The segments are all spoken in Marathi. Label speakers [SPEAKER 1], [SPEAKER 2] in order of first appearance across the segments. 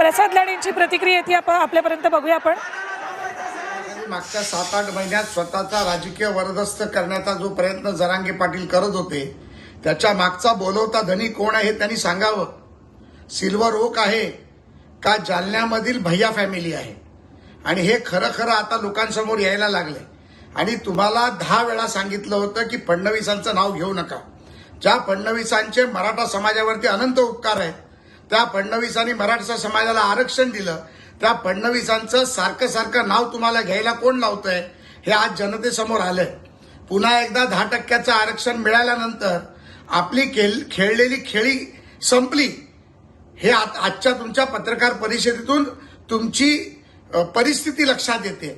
[SPEAKER 1] प्रसाद लाडेंची प्रतिक्रिया येते आपण आपल्यापर्यंत बघूया आपण.
[SPEAKER 2] मागच्या सात आठ महिन्यात स्वतःचा राजकीय वरदस्त करण्याचा जो प्रयत्न जरांगे पाटील करत होते त्याच्या मागचा बोलवता धनी कोण आहे त्यांनी सांगावं. सिल्वर ओक आहे का जालन्यामधील भैया फॅमिली आहे? आणि हे खरं खरं आता लोकांसमोर यायला लागले आणि तुम्हाला दहा वेळा सांगितलं होतं की फडणवीसांचं नाव घेऊ नका. ज्या फडणवीसांचे मराठा समाजावरती अनंत उपकार आहेत त्या फडणवीसांनी मराठा समाजाला आरक्षण दिलं. त्या फडणवीसांचं सारखं सारखं नाव तुम्हाला घ्यायला कोण लावतंय हे आज जनतेसमोर आलंय. पुन्हा एकदा दहा टक्क्याचं आरक्षण मिळाल्यानंतर आपली खेळ खेळलेली खेळी संपली. हे आजच्या तुमच्या पत्रकार परिषदेतून तुमची परिस्थिती लक्षात येते.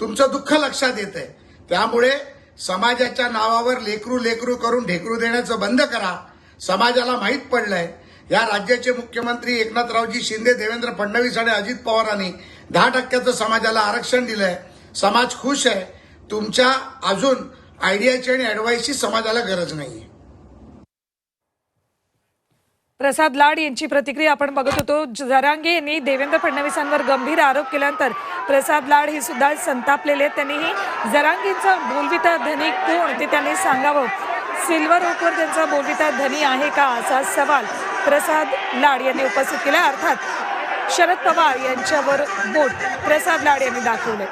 [SPEAKER 2] तुमचं दुःख लक्षात येते. त्यामुळे समाजाच्या नावावर लेकरू लेकरू करून ढेकरू देण्याचं बंद करा. समाजाला माहीत पडलंय. या राज्याचे मुख्यमंत्री एकनाथरावजी शिंदे देवेंद्र फडणवीस आणि अजित पवारांनी दहा टक्क्याचं समाजाला आरक्षण दिलंय. समाज खुश आहे. तुमच्या अजून आयडियाची आणि ऍडवाईसची समाजाला गरज नाही
[SPEAKER 1] प्रसाद लाड यांची प्रतिक्रिया आपण बघत होतो. जरांगे यांनी देवेंद्र फडणवीसांवर गंभीर आरोप केल्यानंतर प्रसाद लाड हे सुद्धा संतापलेले आहेत. त्यांनीही जरांगेंचा बोलविता धनी कोण? ते त्यांनी सांगावं. सिल्वर ओकवर त्यांचा बोलविता धनी आहे का? असा सवाल प्रसाद लाड यांनी उपस्थित केला. अर्थात शरद पवार यांच्यावर बोट प्रसाद लाड यांनी दाखवले.